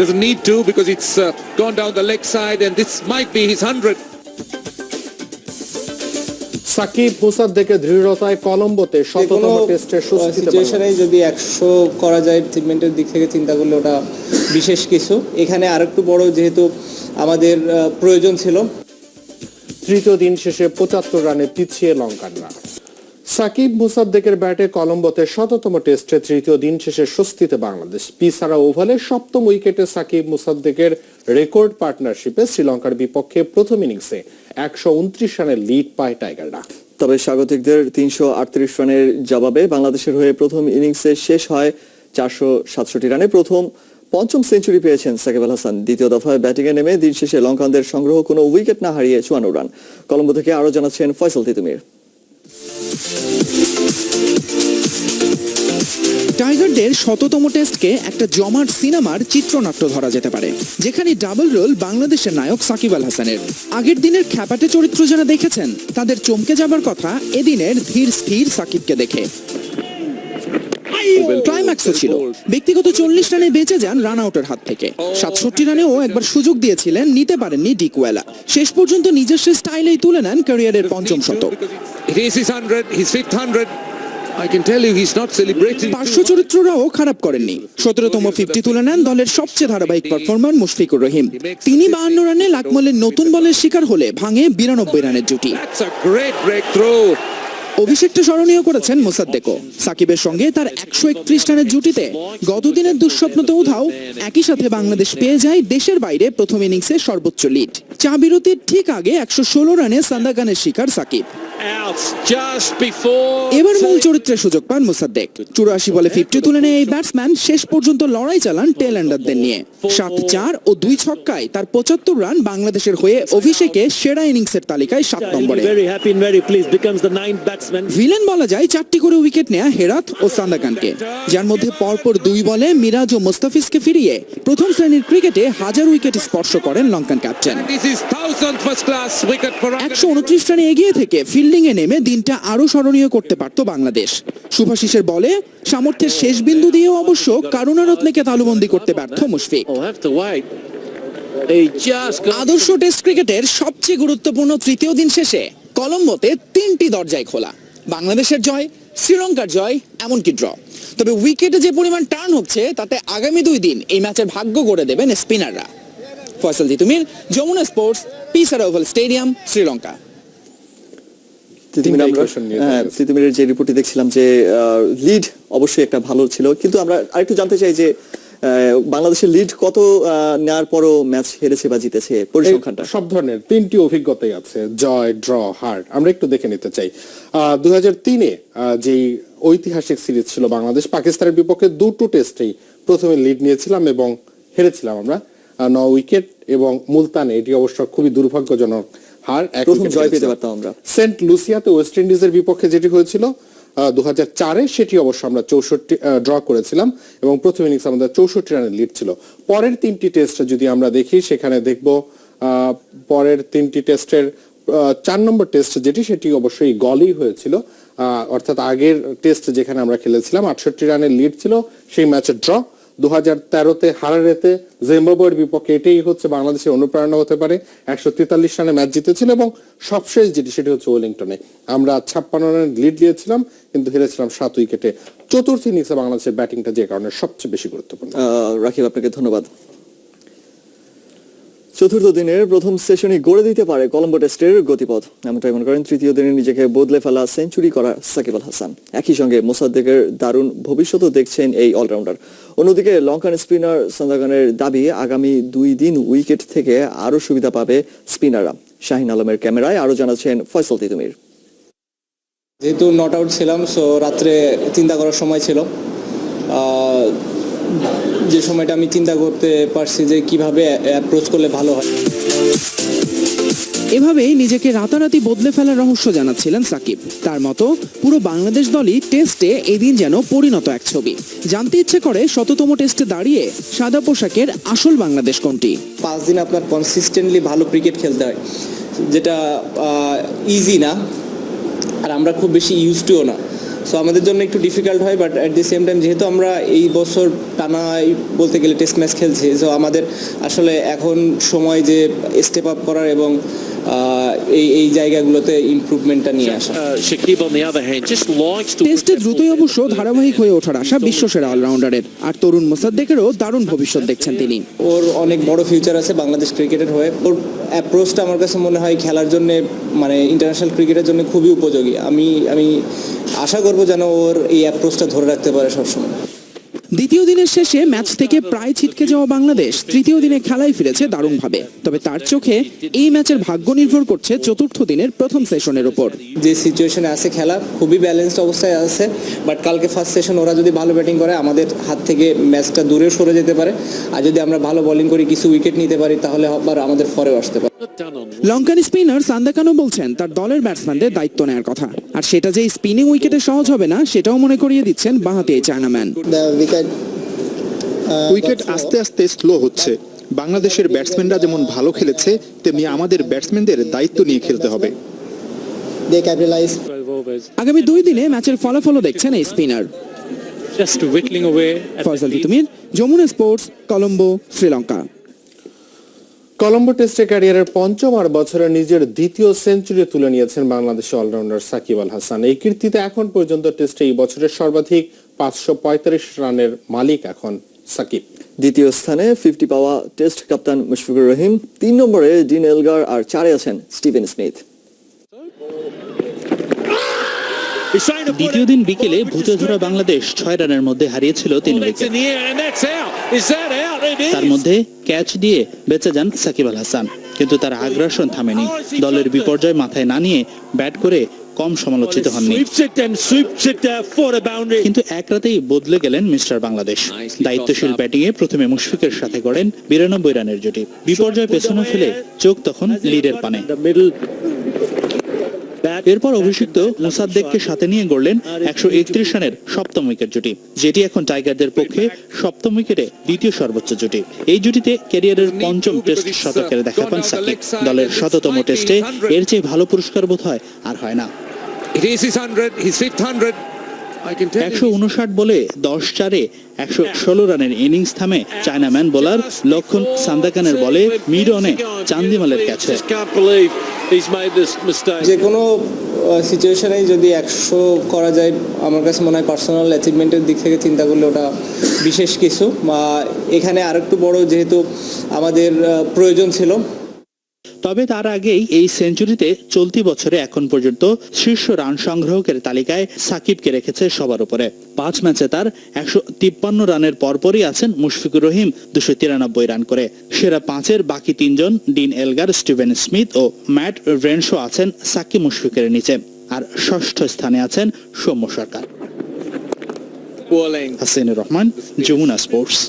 Doesn't need to because it's uh, gone down the leg side and this might be his 100. Shakib মুসাদ্দেকের দৃঢ়তায় কলম্বোতে শততম টেস্টের স্বস্তিতে বাংলাদেশ। সিচুয়েশনে যদি একশো করা যায় ট্রিটমেন্টের দিক থেকে চিন্তা করলে ওটা বিশেষ কিছু এখানে আরেকটু বড় যেহেতু আমাদের প্রয়োজন ছিল তৃতীয় দিন শেষে পঁচাত্তর রানে পিছিয়ে লঙ্কানরা সাকিব মুসাদ্দেকের ব্যাটে কলম্বোতে শততম টেস্টে তৃতীয় দিন শেষে স্বস্তিতে বাংলাদেশ। পিসারা ওভালে সপ্তম উইকেটে সাকিব মুসাদ্দেকের রেকর্ড পার্টনারশিপে শ্রীলঙ্কার বিপক্ষে প্রথম ইনিংসে একশো উনত্রিশ রানের লিড পায় টাইগাররা। তবে স্বাগতিকদের তিনশো আটত্রিশ রানের জবাবে বাংলাদেশের হয়ে প্রথম ইনিংসে শেষ হয় চারশো সাতষট্টি রানে। প্রথম পঞ্চম সেঞ্চুরি পেয়েছেন সাকিব আল হাসান। দ্বিতীয় দফায় ব্যাটিংয়ে নেমে দিন শেষে লঙ্কানদের সংগ্রহ কোনো উইকেট না হারিয়ে চুয়ান্ন রান। কলম্বো থেকে আরও জানাচ্ছেন ফয়সল তিতুমির। টাইগারদের শততম টেস্টকে একটা জমাট সিনেমার চিত্রনাট্য ধরা যেতে পারে যেখানে ডাবল রোল বাংলাদেশের নায়ক সাকিব আল হাসানের। আগের দিনের খ্যাপাটে চরিত্র যারা দেখেছেন তাদের চমকে যাবার কথা এদিনের ধীর স্থির সাকিবকে দেখে। ক্লাইম্যাক্সও ছিল। ব্যক্তিগত চল্লিশ রানে বেঁচে যান রান আউটের হাত থেকে। সাতষট্টি রানেও একবার সুযোগ দিয়েছিলেন নিতে পারেননি ডিকওয়েলা শেষ পর্যন্ত নিজস্ব স্টাইলেই তুলে নেন ক্যারিয়ারের পঞ্চম শতক। পার্শ্ব চরিত্ররাও খারাপ করেননি। সতেরোতম ফিফটি তুলে নেন দলের সবচেয়ে ধারাবাহিক পারফরমার মুশফিকুর রহিম। তিনি বাহান্ন রানে লাকমলের নতুন বলের শিকার হলে ভাঙে বিরানব্বই রানের জুটি. অভিষেকটা স্মরণীয় করেছেন মোসাদ্দেকো সাকিবের সঙ্গে তার একশো একত্রিশ রানের জুটিতে গতদিনের দুঃস্বপ্ন তো উধাও একই সাথে বাংলাদেশ পেয়ে যায় দেশের বাইরে প্রথম ইনিংসে সর্বোচ্চ লিড। চা বিরতির ঠিক আগে একশো ষোলো রানে সান্দাগানের শিকার সাকিব. এবার মূল চরিত্রের সুযোগ পান মুসাদ্দেক। চুরাশি বলে ফিফটি তুলে নেয় এই ব্যাটসম্যান শেষ পর্যন্ত লড়াই চালান টেল এন্ডারদের নিয়ে। সাত চার ও দুই ছক্কায় তার পঁচাত্তর রান বাংলাদেশের হয়ে অভিষেকে সেরা ইনিংসের তালিকায় সাত নম্বরে। ভিলেন বলা যায় চারটি করে উইকেট নেয়া হেরাত ও সান্দাকানকে। যার মধ্যে পরপর দুই বলে মিরাজ ও মোস্তাফিজকে ফিরিয়ে প্রথম শ্রেণির ক্রিকেটে হাজার উইকেট স্পর্শ করেন লঙ্কান ক্যাপ্টেন একশো উনত্রিশ রানে এগিয়ে থেকে ফিল্ডিং এ নেমে দিনটা আরও স্মরণীয় করতে পারত বাংলাদেশ। শুভাশিসের বলে সামর্থ্যের শেষ বিন্দু দিয়েও অবশ্য কারুণারত্নেকে তালুবন্দি করতে ব্যর্থ মুশফিক। Oh আদর্শ টেস্ট ক্রিকেটের সবচেয়ে গুরুত্বপূর্ণ তৃতীয় দিন শেষে কলম্বোতে তিনটি দরজায় খোলা। বাংলাদেশের জয় শ্রীলঙ্কার জয় এমনকি ড্র। তবে উইকেটে যে পরিমাণ টার্ন হচ্ছে তাতে আগামী দুই দিন এই ম্যাচের ভাগ্য গড়ে দেবেন স্পিনাররা। ফয়সাল তিতুমির যমুনা স্পোর্টস পিসার ওভাল স্টেডিয়াম শ্রীলঙ্কা তিতুমির আমরা equation নিয়ে হ্যাঁ চলে গেছে। তিতুমিরের যে রিপোর্টটি দেখছিলাম যে লিড অবশ্যই একটা ভালো ছিল। কিন্তু আমরা আরেকটু জানতে চাই যে বাংলাদেশের লিড কত নেওয়ার পরও ম্যাচ হেরেছে বা জিতেছে পরিসংখ্যানটা? সব ধরনের তিনটি অভিজ্ঞতাই আছে জয় ড্র হার আমরা একটু দেখে নিতে চাই। দুই হাজার তিনে যেই ঐতিহাসিক সিরিজ ছিল বাংলাদেশ পাকিস্তানের বিপক্ষে দুটো টেস্টেই প্রথমে লিড নিয়েছিলাম এবং হেরেছিলাম আমরা ন উইকেট এবং মুলতানে। এটি অবশ্য খুবই দুর্ভাগ্যজনক হার প্রথম জয় পেতে পারতাম আমরা। সেন্ট লুসিয়াতে ওয়েস্ট ইন্ডিজের বিপক্ষে যেটি হয়েছিল দু চারে সেটি অবশ্য আমরা চৌষট্টি ড্র করেছিলাম এবং প্রথম ইনিংস আমাদের চৌষট্টি রানের লিড ছিল। পরের তিনটি টেস্ট যদি আমরা দেখি সেখানে দেখব পরের তিনটি টেস্টের চার নম্বর টেস্ট যেটি সেটি অবশ্যই গলই হয়েছিল। আহ, অর্থাৎ আগের টেস্ট যেখানে আমরা খেলেছিলাম আটষট্টি রানের লিড ছিল সেই ম্যাচের ড্র দু হাজার হারারেতে জিম্বাবুয়ের বিপক্ষে এটাই হচ্ছে বাংলাদেশের অনুপ্রেরণা হতে পারে। একশো তেতাল্লিশ রানে ম্যাচ জিতেছিল এবং সবশেষ যেটি সেটি হচ্ছে ওয়েলিংটনে। আমরা ছাপ্পান্ন রানের লিড দিয়েছিলাম কিন্তু হেরেছিলাম সাত উইকেটে। চতুর্থ ইনিংসে বাংলাদেশের ব্যাটিংটা যে কারণে সবচেয়ে বেশি গুরুত্বপূর্ণ। রাকিব, আপনাকে ধন্যবাদ। চতুর্থ দিনের প্রথম সেশনে গড়ে দিতে পারে কলম্বো টেস্টের গতিপথ। এমনটাই মনে করেন তৃতীয় দিনে নিজেকে বদলে ফেলা সেঞ্চুরি করা সাকিব আল হাসান। একই সঙ্গে মোসাদ্দেকের দারুণ ভবিষ্যৎও দেখছেন এই অলরাউন্ডার। অন্যদিকে লঙ্কান স্পিনার সন্দাগানের দাবি, আগামী দুই দিন উইকেট থেকে আরও সুবিধা পাবে স্পিনাররা। শাহিন আলমের ক্যামেরায় আরও জানাচ্ছেন ফয়সল তিতুমির। যেহেতু নট আউট ছিলাম, সো রাত্রে চিন্তা করার সময় ছিল। যে সময়টা আমি চিন্তা করতে পারছি যে কীভাবে অ্যাপ্রোচ করলে ভালো হয়। এভাবেই নিজেকে রাতারাতি বদলে ফেলার রহস্য জানাচ্ছিলেন সাকিব। তার মতো পুরো বাংলাদেশ দলই টেস্টে এদিন যেন পরিণত এক ছবি। জানতে ইচ্ছে করে শততম টেস্টে দাঁড়িয়ে সাদা পোশাকের আসল বাংলাদেশ কোনটি? পাঁচ দিন আপনার কনসিস্টেন্টলি ভালো ক্রিকেট খেলতে হয়। যেটা ইজি না। আর আমরা খুব বেশি ইউজ টুও না। সো আমাদের জন্য একটু ডিফিকাল্ট হয় but at the same time যেহেতু আমরা এই বছর টানা বলতে গেলে টেস্ট ম্যাচ খেলছি সো আমাদের আসলে এখন সময় যে স্টেপ আপ করার এবং এই এই জায়গাগুলোতে ইমপ্রুভমেন্টটা নিয়ে আসা। Uh. টেস্টে দ্রুতই অবশ্য ধারাবাহিক হয়ে ওঠার আশা বিশ্বসেরা অলরাউন্ডারের আর তরুণ মোসাদ্দেকেরও দারুণ ভবিষ্যৎ দেখছেন তিনি। ওর অনেক বড় ফিউচার আছে বাংলাদেশ ক্রিকেটের হয়ে। ওর অ্যাপ্রোচটা আমার কাছে মনে হয় খেলার জন্য মানে ইন্টারন্যাশনাল ক্রিকেটের জন্য খুবই উপযোগী। আমি আমি আশা করব যেন ওর এই অ্যাপ্রোচটা ধরে রাখতে পারে সবসময়। দ্বিতীয় দিনের শেষে ম্যাচ থেকে প্রায় ছিটকে যাওয়া বাংলাদেশ তৃতীয় দিনে খেলায় ফিরেছে দারুণভাবে। তবে তার চোখে এই ম্যাচের ভাগ্য নির্ভর করছে চতুর্থ দিনের প্রথম সেশনের উপর। যে সিচুয়েশনে আছে খেলা খুবই ব্যালেন্সড অবস্থায় আছে বাট কালকে ফার্স্ট সেশন ওরা যদি ভালো ব্যাটিং করে আমাদের হাত থেকে ম্যাচটা দূরে সরে যেতে পারে। আর যদি আমরা ভালো বোলিং করি কিছু উইকেট নিতে পারি তাহলে আবার আমাদের ফরেও আসতে পারে। লঙ্কান স্পিনার সান্দাকানো বলছেন তার দলের ব্যাটসম্যানদের দায়িত্ব নেওয়ার কথা। আর সেটা যে স্পিনিং উইকেটে সহজ হবে না সেটাও মনে করিয়ে দিচ্ছেন বাঁহাতি এই চায়নাম্যান উইকেট আস্তে আস্তে স্লো হচ্ছে। বাংলাদেশের ব্যাটসম্যানরা যেমন ভালো খেলেছে তেমনি আমাদের ব্যাটসম্যানদের দায়িত্ব নিয়ে খেলতে হবে। They capitalized 12 overs, আগামী দুই দিনে ম্যাচের ফলাফলও দেখছেন এই স্পিনার। ফয়সাল তিতুমির যমুনা স্পোর্টস কলম্বো শ্রীলঙ্কা। কলম্বো টেস্টে ক্যারিয়ারের পঞ্চম আর বছরে নিজের দ্বিতীয় সেঞ্চুরি তুলে নিয়েছেন বাংলাদেশের অলরাউন্ডার সাকিব আল হাসান। এই কীর্তিতে এখন পর্যন্ত টেস্টে এই বছরের সর্বাধিক পাঁচশো পঁয়তাল্লিশ রানের মালিক এখন সাকিব। দ্বিতীয় স্থানে ফিফটি পাওয়া টেস্ট কাপ্তান মুশফিকুর রহিম তিন নম্বরে ডিন এলগার আর চারে আছেন স্টিভেন স্মিথ। দ্বিতীয় দিন বিকেলে ভূতঝরা বাংলাদেশ ছয় রানের মধ্যে হারিয়েছিল তিন উইকেট। তার মধ্যে ক্যাচ দিয়ে বেঁচে যান সাকিব আল হাসান কিন্তু তার আগ্রাসন থামেনি। দলের বিপর্যয় মাথায় না নিয়ে ব্যাট করে কম সমালোচিত হননি। uh. কিন্তু এক রাতেই বদলে গেলেন মিস্টার বাংলাদেশ। দায়িত্বশীল ব্যাটিংয়ে প্রথমে মুশফিকের সাথে গড়েন বিরানব্বই রানের জুটি। বিপর্যয় পেছনে ফেলে চোখ তখন লিডের পানে. এরপর অভিষিক্ত মুসাদ্দেককে সাথে নিয়ে গড়লেন একশো একত্রিশ রানের সপ্তম উইকেট জুটি যেটি এখন টাইগারদের পক্ষে সপ্তম উইকেটে দ্বিতীয় সর্বোচ্চ জুটি। এই জুটিতে ক্যারিয়ারের পঞ্চম টেস্ট শতকের দেখা পান সাকিব। দলের শততম টেস্টে এর চেয়ে ভালো পুরস্কার বোধ হয় আর হয় না। একশো. উনষাট বলে দশ চারে একশো ষোলো রানের ইনিংস থামে চায়নাম্যান বোলার লক্ষণ সান্দাকানের বলে মিড অনে চান্দিমালের কাছে Just can't believe he's made this mistake. যে কোনো সিচুয়েশনেই যদি একশো করা যায় আমার কাছে মনে হয় পার্সোনাল অ্যাচিভমেন্টের দিক থেকে চিন্তা করলে ওটা বিশেষ কিছু বা এখানে আরেকটু বড় যেহেতু আমাদের প্রয়োজন ছিল তবে তার আগেই এই সেঞ্চুরিতে চলতি বছরে এখন পর্যন্ত শীর্ষ রান সংগ্রাহকের তালিকায় সাকিবকে রেখেছে সবার উপরে। পাঁচ ম্যাচে তার একশো তিপ্পান্ন রানের পরপরই আছেন মুশফিকুর রহিম দুশো তিরানব্বই রান করে। সেরা পাঁচের বাকি তিনজন ডিন এলগার স্টিভেন স্মিথ ও ম্যাট রেনশো আছেন সাকিব মুশফিকের নিচে। আর ষষ্ঠ স্থানে আছেন সৌম্য সরকার। হাসিনুর রহমান যমুনা স্পোর্টস।